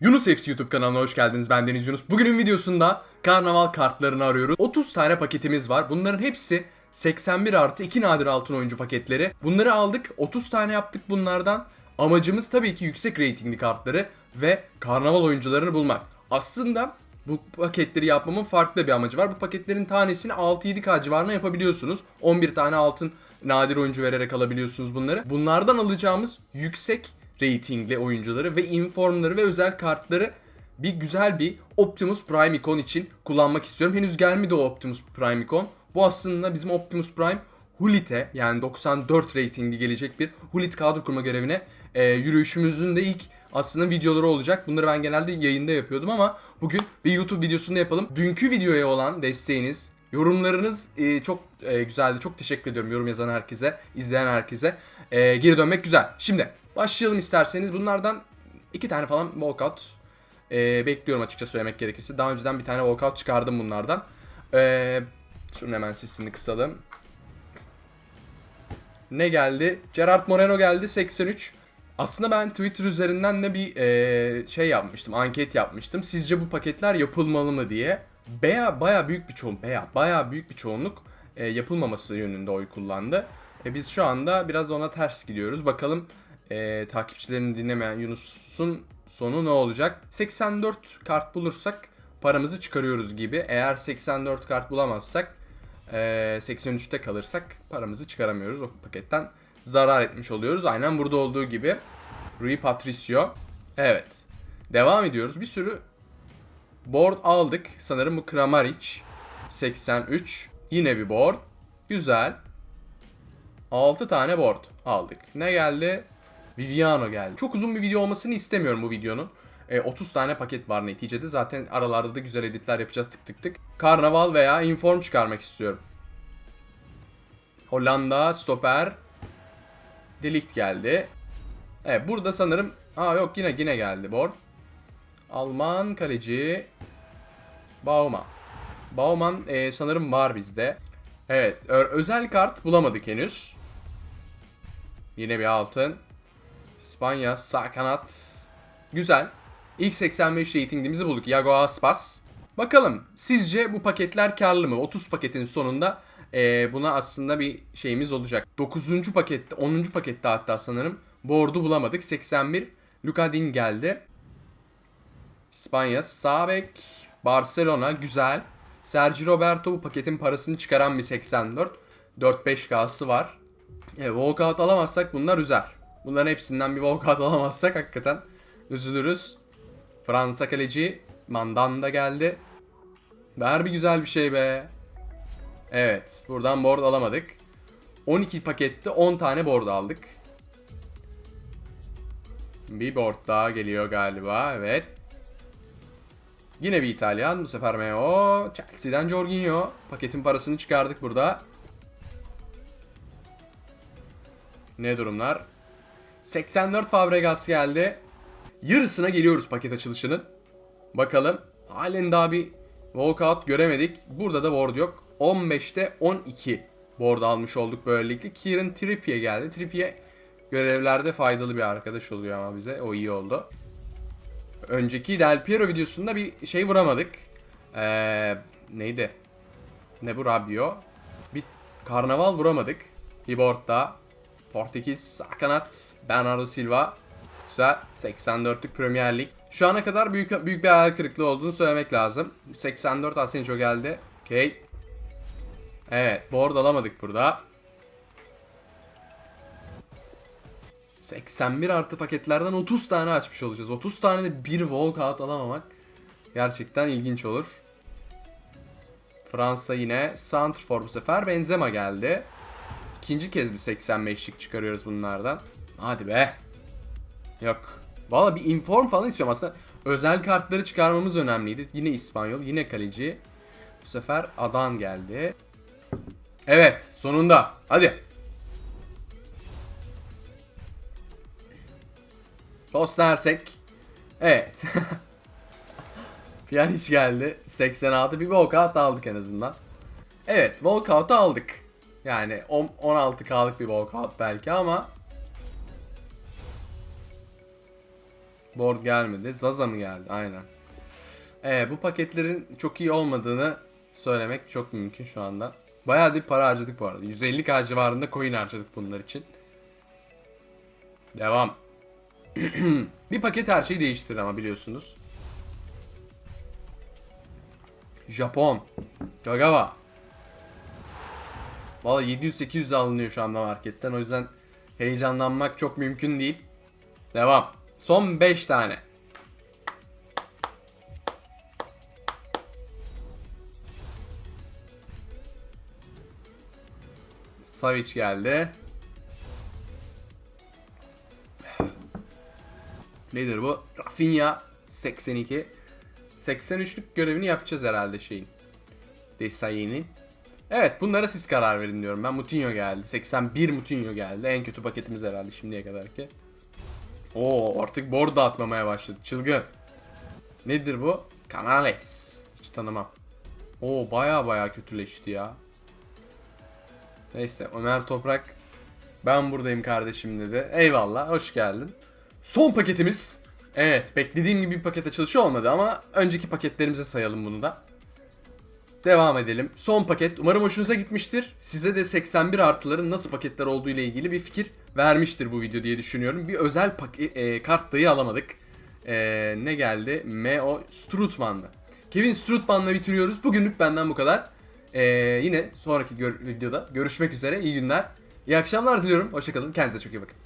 Yunus FC YouTube kanalına hoş geldiniz. Ben Deniz Yunus. Bugünün videosunda karnaval kartlarını arıyoruz. 30 tane paketimiz var. Bunların hepsi 81 artı 2 nadir altın oyuncu paketleri. Bunları aldık. 30 tane yaptık bunlardan. Amacımız tabii ki yüksek reytingli kartları ve karnaval oyuncularını bulmak. Aslında bu paketleri yapmamın farklı bir amacı var. Bu paketlerin tanesini 6-7K civarına yapabiliyorsunuz. 11 tane altın nadir oyuncu vererek alabiliyorsunuz bunları. Bunlardan alacağımız yüksek reytingli oyuncuları ve informları ve özel kartları bir güzel bir Optimus Prime Icon için kullanmak istiyorum. Henüz gelmedi o Optimus Prime Icon. Bu aslında bizim Optimus Prime Hulit'e yani 94 reytingli gelecek bir Hulit kadro kurma görevine e, yürüyüşümüzün de ilk aslında videoları olacak. Bunları ben genelde yayında yapıyordum ama bugün bir YouTube videosunda yapalım. Dünkü videoya olan desteğiniz, yorumlarınız e, çok e, güzeldi. Çok teşekkür ediyorum yorum yazan herkese, izleyen herkese. E, geri dönmek güzel. Şimdi başlayalım isterseniz. Bunlardan iki tane falan walkout e, bekliyorum açıkça söylemek gerekirse. Daha önceden bir tane walkout çıkardım bunlardan. E, şunun hemen sesini kısalım. Ne geldi? Gerard Moreno geldi 83. Aslında ben Twitter üzerinden de bir e, şey yapmıştım, anket yapmıştım. Sizce bu paketler yapılmalı mı diye. Baya baya büyük bir çoğunluk, baya baya büyük bir çoğunluk e, yapılmaması yönünde oy kullandı. E, biz şu anda biraz ona ters gidiyoruz. Bakalım e, takipçilerini dinlemeyen Yunus'un sonu ne olacak? 84 kart bulursak paramızı çıkarıyoruz gibi. Eğer 84 kart bulamazsak e, 83'te kalırsak paramızı çıkaramıyoruz o paketten. Zarar etmiş oluyoruz. Aynen burada olduğu gibi. Rui Patricio. Evet. Devam ediyoruz. Bir sürü board aldık. Sanırım bu Kramaric. 83. Yine bir board. Güzel. 6 tane board aldık. Ne geldi? Viviano geldi. Çok uzun bir video olmasını istemiyorum bu videonun. E, 30 tane paket var neticede. Zaten aralarda da güzel editler yapacağız tık tık tık. Karnaval veya inform çıkarmak istiyorum. Hollanda, stoper. Delikt geldi. Evet burada sanırım... Aa yok yine yine geldi board. Alman kaleci. Baumann. Baumann e, sanırım var bizde. Evet özel kart bulamadık henüz. Yine bir altın. İspanya sağ kanat. Güzel. İlk 85 ratingimizi bulduk. Iago Aspas. Bakalım sizce bu paketler karlı mı? 30 paketin sonunda e, buna aslında bir şeyimiz olacak. 9. pakette, 10. pakette hatta sanırım board'u bulamadık. 81 Luka Din geldi. İspanya sağ bek. Barcelona güzel. Sergio Roberto bu paketin parasını çıkaran bir 84. 4-5K'sı var. E, walkout alamazsak bunlar üzer. Bunların hepsinden bir walkout alamazsak hakikaten üzülürüz. Fransa kaleci Mandanda geldi. Ver bir güzel bir şey be. Evet. Buradan board alamadık. 12 pakette 10 tane board aldık. Bir board daha geliyor galiba. Evet. Yine bir İtalyan. Bu sefer Meo. Chelsea'den Jorginho. Paketin parasını çıkardık burada. Ne durumlar? 84 Fabregas geldi. Yarısına geliyoruz paket açılışının. Bakalım. Halen daha bir walkout göremedik. Burada da board yok. 15'te 12 board almış olduk böylelikle. Kieran Trippier geldi. Trippier görevlerde faydalı bir arkadaş oluyor ama bize. O iyi oldu. Önceki Del Piero videosunda bir şey vuramadık. Ee, neydi? Ne bu Rabio? Bir karnaval vuramadık. Daha. Portekiz sağ kanat. Bernardo Silva. Güzel. 84'lük Premier Lig. Şu ana kadar büyük büyük bir hayal kırıklığı olduğunu söylemek lazım. 84 Asensio geldi. Okey. Evet. Board alamadık burada. 81 artı paketlerden 30 tane açmış olacağız. 30 tane de bir walkout alamamak gerçekten ilginç olur. Fransa yine Santrfor bu sefer. Benzema geldi. İkinci kez bir 85'lik çıkarıyoruz bunlardan. Hadi be. Yok. Valla bir inform falan istiyorum aslında. Özel kartları çıkarmamız önemliydi. Yine İspanyol, yine kaleci. Bu sefer Adan geldi. Evet, sonunda. Hadi. Post dersek. Evet. Pjanic geldi. 86 bir walkout aldık en azından. Evet, walkout'u aldık. Yani 16K'lık bir walkout belki ama Board gelmedi. Zaza mı geldi? Aynen. Ee, bu paketlerin çok iyi olmadığını söylemek çok mümkün şu anda. Bayağı bir para harcadık bu arada. 150k civarında coin harcadık bunlar için. Devam. bir paket her şeyi değiştirir ama biliyorsunuz. Japon. Kagawa. Valla 700-800 alınıyor şu anda marketten. O yüzden heyecanlanmak çok mümkün değil. Devam. Son 5 tane. Savic geldi. Nedir bu? Rafinha 82. 83'lük görevini yapacağız herhalde şeyin. Desailly'nin. Evet bunlara siz karar verin diyorum. Ben Mutinho geldi. 81 Mutinho geldi. En kötü paketimiz herhalde şimdiye kadar ki. Oo artık board dağıtmamaya başladı. Çılgın. Nedir bu? Canales. Hiç tanımam. Oo baya baya kötüleşti ya. Neyse Ömer Toprak ben buradayım kardeşim dedi. Eyvallah hoş geldin. Son paketimiz. Evet beklediğim gibi bir paket açılışı olmadı ama önceki paketlerimize sayalım bunu da. Devam edelim. Son paket. Umarım hoşunuza gitmiştir. Size de 81 artıların nasıl paketler olduğu ile ilgili bir fikir vermiştir bu video diye düşünüyorum. Bir özel e, kart dahi alamadık. E, ne geldi? Meo Strutman'dı. Kevin Strutman'la bitiriyoruz. Bugünlük benden bu kadar. E, yine sonraki gör- videoda görüşmek üzere. İyi günler. İyi akşamlar diliyorum. Hoşçakalın. Kendinize çok iyi bakın.